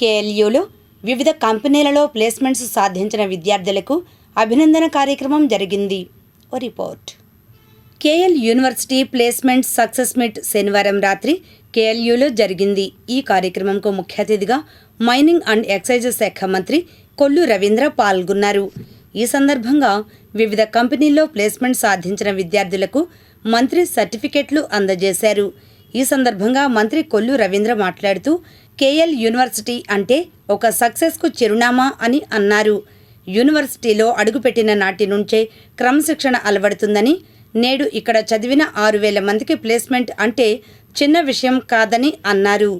కేఎల్యూలో వివిధ కంపెనీలలో ప్లేస్మెంట్స్ సాధించిన విద్యార్థులకు అభినందన కార్యక్రమం జరిగింది. ఓ report. KL university placement success meet శనివారం రాత్రి కేఎల్యూలో జరిగింది. ఈ కార్యక్రమంకు ముఖ్య అతిథిగా మైనింగ్ అండ్ ఎక్సైజ్ శాఖ మంత్రి కొల్లు రవీంద్ర పాల్గొన్నారు. ఈ సందర్భంగా వివిధ కంపెనీల్లో ప్లేస్మెంట్ సాధించిన విద్యార్థులకు మంత్రి సర్టిఫికెట్లు అందజేశారు. ఈ సందర్భంగా మంత్రి కొల్లు రవీంద్ర మాట్లాడుతూ కేఎల్ యూనివర్సిటీ అంటే ఒక సక్సెస్కు చిరునామా అని అన్నారు. యూనివర్సిటీలో అడుగుపెట్టిన నాటి నుంచే క్రమశిక్షణ అలవడుతుందని నేడు ఇక్కడ చదివిన ఆరు వేల మందికి ప్లేస్మెంట్ అంటే చిన్న విషయం కాదని అన్నారు.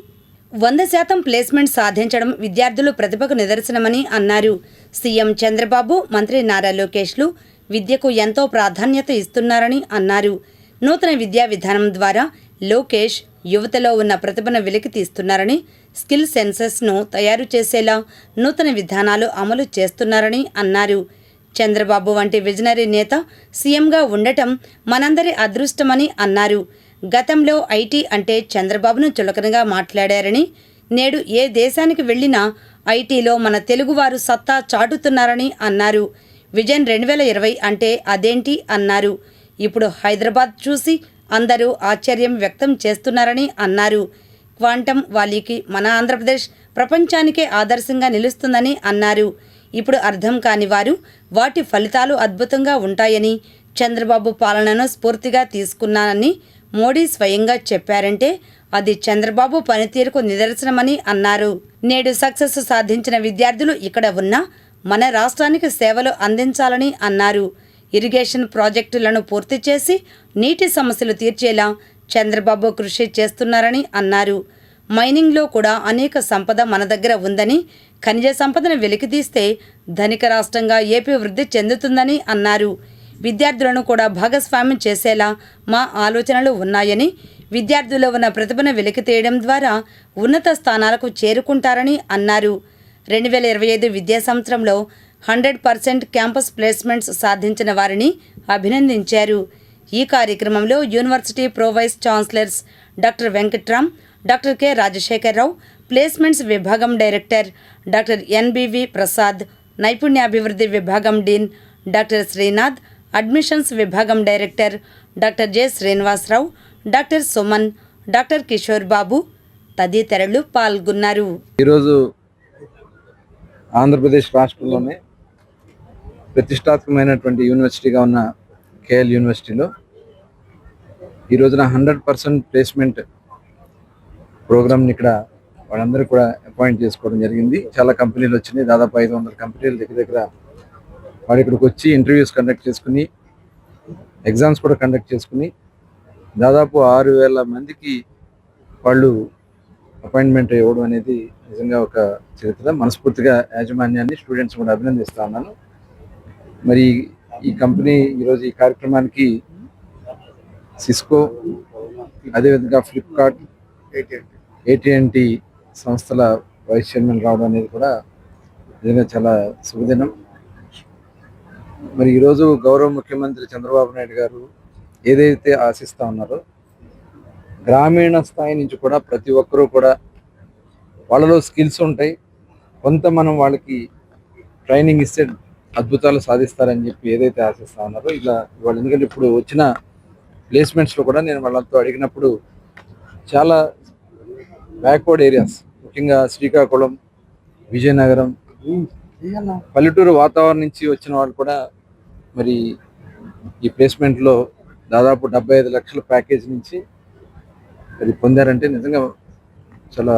వంద శాతం ప్లేస్మెంట్ సాధించడం విద్యార్థులు ప్రతిభకు నిదర్శనమని అన్నారు. సీఎం చంద్రబాబు మంత్రి నారా లోకేష్లు విద్యకు ఎంతో ప్రాధాన్యత ఇస్తున్నారని అన్నారు. నూతన విద్యా విధానం ద్వారా లోకేష్ యువతలో ఉన్న ప్రతిభను వెలికి తీస్తున్నారని స్కిల్ సెన్సెస్ను తయారు చేసేలా నూతన విధానాలు అమలు చేస్తున్నారని అన్నారు. చంద్రబాబు వంటి విజనరీ నేత సీఎంగా ఉండటం మనందరి అదృష్టమని అన్నారు. గతంలో ఐటీ అంటే చంద్రబాబును చులకనగా మాట్లాడారని నేడు ఏ దేశానికి వెళ్ళినా ఐటీలో మన తెలుగువారు సత్తా చాటుతున్నారని అన్నారు. విజన్ రెండు వేల ఇరవై అంటే అదేంటి? అన్నారు. ఇప్పుడు హైదరాబాద్ చూసి అందరూ ఆశ్చర్యం వ్యక్తం చేస్తున్నారని అన్నారు. క్వాంటం వాలీకి మన ఆంధ్రప్రదేశ్ ప్రపంచానికే ఆదర్శంగా నిలుస్తుందని అన్నారు. ఇప్పుడు అర్థం కాని వారు వాటి ఫలితాలు అద్భుతంగా ఉంటాయని చంద్రబాబు పాలనను స్ఫూర్తిగా తీసుకున్నానని మోడీ స్వయంగా చెప్పారంటే అది చంద్రబాబు పనితీరుకు నిదర్శనమని అన్నారు. నేడు సక్సెస్ సాధించిన విద్యార్థులు ఇక్కడ ఉన్న మన రాష్ట్రానికి సేవలు అందించాలని అన్నారు. ఇరిగేషన్ ప్రాజెక్టులను పూర్తి చేసి నీటి సమస్యలు తీర్చేలా చంద్రబాబు కృషి చేస్తున్నారని అన్నారు. మైనింగ్లో కూడా అనేక సంపద మన దగ్గర ఉందని ఖనిజ సంపదను వెలికితీస్తే ధనిక రాష్ట్రంగా ఏపీ వృద్ధి చెందుతుందని అన్నారు. విద్యార్థులను కూడా భాగస్వామ్యం చేసేలా మా ఆలోచనలు ఉన్నాయని విద్యార్థుల్లో ఉన్న ప్రతిభను వెలికితీయడం ద్వారా ఉన్నత స్థానాలకు చేరుకుంటారని అన్నారు. రెండు వేల ఇరవై ఐదు విద్యా సంవత్సరంలో హండ్రెడ్ పర్సెంట్ క్యాంపస్ ప్లేస్మెంట్స్ సాధించిన వారిని అభినందించారు. ఈ కార్యక్రమంలో university pro vice chancellors doctor Venkatram doctor K Rajasekhararao placements విభాగం డైరెక్టర్ డాక్టర్ ఎన్బివి ప్రసాద్ నైపుణ్యాభివృద్ధి విభాగం డీన్ డాక్టర్ శ్రీనాథ్ అడ్మిషన్స్ విభాగం director doctor J Srinivasarao doctor Suman doctor Kishore Babu తదితరులు పాల్గొన్నారు. ఈరోజు ఆంధ్రప్రదేశ్ రాష్ట్రంలోనే ప్రతిష్టాత్మకమైనటువంటి యూనివర్సిటీగా ఉన్న కేఎల్ యూనివర్సిటీలో ఈ రోజున హండ్రెడ్ పర్సెంట్ ప్లేస్మెంట్ ప్రోగ్రామ్ని ఇక్కడ వాళ్ళందరూ కూడా అపాయింట్ చేసుకోవడం జరిగింది. చాలా కంపెనీలు వచ్చినాయి. దాదాపు ఐదు వందల కంపెనీలు దగ్గర దగ్గర వాళ్ళు ఇక్కడికి వచ్చి ఇంటర్వ్యూస్ కండక్ట్ చేసుకుని ఎగ్జామ్స్ కూడా కండక్ట్ చేసుకుని దాదాపు ఆరు వేల మందికి వాళ్ళు అపాయింట్మెంట్ ఇవ్వడం అనేది నిజంగా ఒక చరిత్ర. మనస్ఫూర్తిగా యాజమాన్యాన్ని స్టూడెంట్స్ కూడా అభినందిస్తా ఉన్నాను. మరి ఈ కంపెనీ ఈరోజు ఈ కార్యక్రమానికి సిస్కో అదేవిధంగా ఫ్లిప్కార్ట్ ఏటీఎన్టీ సంస్థల వైస్ చైర్మన్ రావడం అనేది కూడా నిజంగా చాలా శుభదినం. మరి ఈరోజు గౌరవ ముఖ్యమంత్రి చంద్రబాబు నాయుడు గారు ఏదైతే ఆశిస్తూ ఉన్నారో గ్రామీణ స్థాయి నుంచి కూడా ప్రతి ఒక్కరూ కూడా వాళ్ళలో స్కిల్స్ ఉంటాయి. కొంత మనం వాళ్ళకి ట్రైనింగ్ ఇస్తే అద్భుతాలు సాధిస్తారని చెప్పి ఏదైతే ఆశిస్తా ఉన్నారో ఇలా వాళ్ళు ఎందుకంటే ఇప్పుడు వచ్చిన ప్లేస్మెంట్స్లో కూడా నేను వాళ్ళతో అడిగినప్పుడు చాలా బ్యాక్వర్డ్ ఏరియాస్ ముఖ్యంగా శ్రీకాకుళం విజయనగరం పల్లెటూరు వాతావరణం నుంచి వచ్చిన వాళ్ళు కూడా మరి ఈ ప్లేస్మెంట్లో దాదాపు డెబ్బై ఐదు లక్షల ప్యాకేజ్ నుంచి అది పొందారంటే నిజంగా చాలా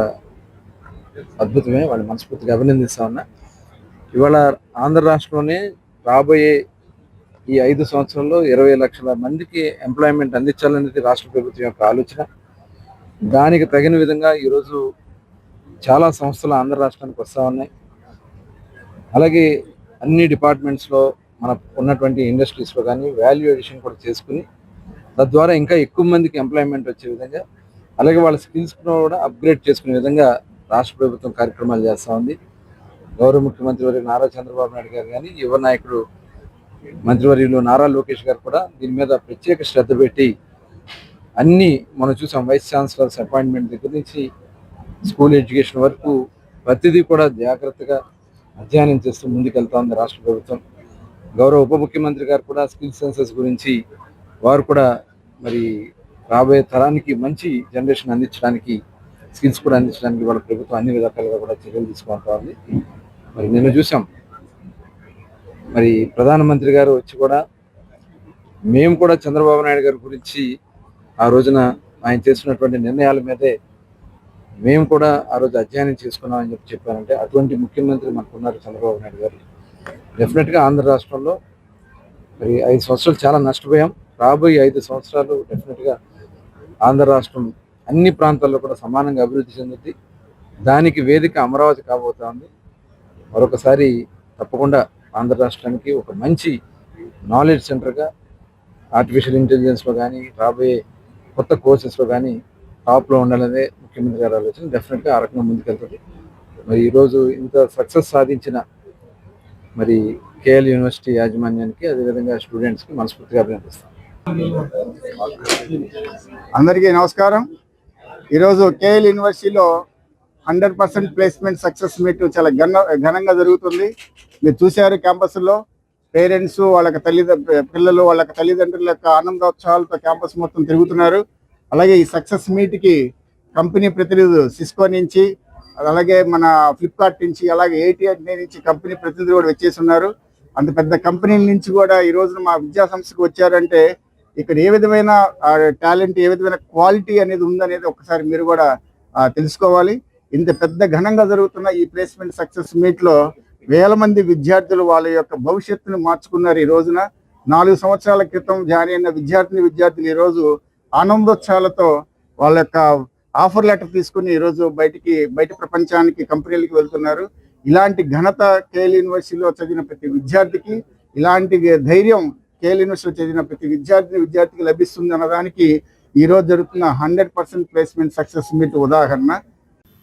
అద్భుతమే. వాళ్ళు మనస్ఫూర్తిగా అభినందిస్తా ఉన్నా. ఇవాళ ఆంధ్ర రాష్ట్రంలోనే రాబోయే ఈ ఐదు సంవత్సరాల్లో ఇరవై లక్షల మందికి ఎంప్లాయ్మెంట్ అందించాలనేది రాష్ట్ర ప్రభుత్వం యొక్క ఆలోచన. దానికి తగిన విధంగా ఈరోజు చాలా సంస్థలు ఆంధ్ర రాష్ట్రానికి వస్తూ ఉన్నాయి. అలాగే అన్ని డిపార్ట్మెంట్స్లో మన ఉన్నటువంటి ఇండస్ట్రీస్లో కానీ వాల్యూ ఎడిషన్ కూడా చేసుకుని తద్వారా ఇంకా ఎక్కువ మందికి ఎంప్లాయ్మెంట్ వచ్చే విధంగా అలాగే వాళ్ళ స్కిల్స్ కూడా అప్గ్రేడ్ చేసుకునే విధంగా రాష్ట్ర ప్రభుత్వం కార్యక్రమాలు చేస్తూ ఉంది. గౌరవ ముఖ్యమంత్రి వారి నారా చంద్రబాబు నాయుడు గారు కానీ యువ నాయకుడు మంత్రివర్యులు నారా లోకేష్ గారు కూడా దీని మీద ప్రత్యేక శ్రద్ధ పెట్టి అన్ని మనం చూసాం వైస్ ఛాన్సలర్స్ అపాయింట్మెంట్ దగ్గర నుంచి స్కూల్ ఎడ్యుకేషన్ వరకు ప్రతిదీ కూడా జాగ్రత్తగా అధ్యయనం చేస్తూ ముందుకెళ్తా ఉంది రాష్ట్ర ప్రభుత్వం. గౌరవ ఉప ముఖ్యమంత్రి గారు కూడా స్కిల్ సెన్సెస్ గురించి వారు కూడా మరి రాబోయే తరానికి మంచి జనరేషన్ అందించడానికి స్కిల్స్ కూడా అందించడానికి వాళ్ళ ప్రభుత్వం అన్ని విధాలుగా కూడా చర్యలు తీసుకుంటా ఉంది. మరి నిన్న చూసాం. మరి ప్రధానమంత్రి గారు వచ్చి కూడా మేము కూడా చంద్రబాబు నాయుడు గారి గురించి ఆ రోజున ఆయన చేసినటువంటి నిర్ణయాల మీదే మేము కూడా ఆ రోజు అధ్యయనం చేసుకున్నామని చెప్పి చెప్పారంటే అటువంటి ముఖ్యమంత్రి మనకున్నారు చంద్రబాబు నాయుడు గారు. డెఫినెట్గా ఆంధ్ర రాష్ట్రంలో మరి ఐదు సంవత్సరాలు చాలా నష్టపోయాం. రాబోయే ఐదు సంవత్సరాలు డెఫినెట్గా ఆంధ్ర రాష్ట్రం అన్ని ప్రాంతాల్లో కూడా సమానంగా అభివృద్ధి చెందుద్ది. దానికి వేదిక అమరావతి కాబోతా ఉంది. మరొకసారి తప్పకుండా ఆంధ్ర రాష్ట్రానికి ఒక మంచి నాలెడ్జ్ సెంటర్గా ఆర్టిఫిషియల్ ఇంటెలిజెన్స్లో కానీ రాబోయే కొత్త కోర్సెస్లో కానీ టాప్లో ఉండాలనే ముఖ్యమంత్రి గారి ఆలోచన డెఫినెట్గా ఆ రకంగా ముందుకెళ్తుంది. మరి ఈరోజు ఇంత సక్సెస్ సాధించిన మరి కేఎల్ యూనివర్సిటీ యాజమాన్యానికి అదేవిధంగా స్టూడెంట్స్కి మనస్ఫూర్తిగా అభినందిస్తాం. అందరికీ నమస్కారం. ఈరోజు కేఎల్ యూనివర్సిటీలో hundred percent placement success meet చాలా ఘన ఘనంగా జరుగుతుంది. మీరు చూశారు క్యాంపస్లో. పేరెంట్స్ వాళ్ళకి తల్లిదండ్రు పిల్లలు వాళ్ళకి తల్లిదండ్రుల యొక్క ఆనందోత్సవాలతో క్యాంపస్ మొత్తం తిరుగుతున్నారు. అలాగే ఈ సక్సెస్ మీట్కి కంపెనీ ప్రతినిధులు సిస్కో నుంచి అలాగే మన ఫ్లిప్కార్ట్ నుంచి అలాగే ఏటీఎన్ నుంచి కంపెనీ ప్రతినిధులు కూడా వచ్చేసి ఉన్నారు. అంత పెద్ద కంపెనీల నుంచి కూడా ఈ రోజున మా విద్యా సంస్థకు వచ్చారంటే ఇక్కడ ఏ విధమైన టాలెంట్ ఏ విధమైన క్వాలిటీ అనేది ఉందనేది ఒకసారి మీరు కూడా తెలుసుకోవాలి. ఇంత పెద్ద ఘనంగా జరుగుతున్న ఈ ప్లేస్మెంట్ సక్సెస్ మీట్లో వేల మంది విద్యార్థులు వాళ్ళ యొక్క భవిష్యత్తును మార్చుకున్నారు ఈ రోజున. నాలుగు సంవత్సరాల క్రితం జాయిన్ అయిన విద్యార్థిని విద్యార్థులు ఈ రోజు ఆనందోత్సాహాలతో వాళ్ళ యొక్క ఆఫర్ లెటర్ తీసుకుని ఈ రోజు బయటికి బయట ప్రపంచానికి కంపెనీలకి వెళ్తున్నారు. ఇలాంటి ఘనత కేఎల్ యూనివర్సిటీలో చదివిన ప్రతి విద్యార్థికి ఇలాంటి ధైర్యం కేఎల్ యూనివర్సిటీలో చదివిన ప్రతి విద్యార్థిని విద్యార్థికి లభిస్తుంది అన్నదానికి ఈరోజు జరుగుతున్న hundred percent placement success meet ఉదాహరణ.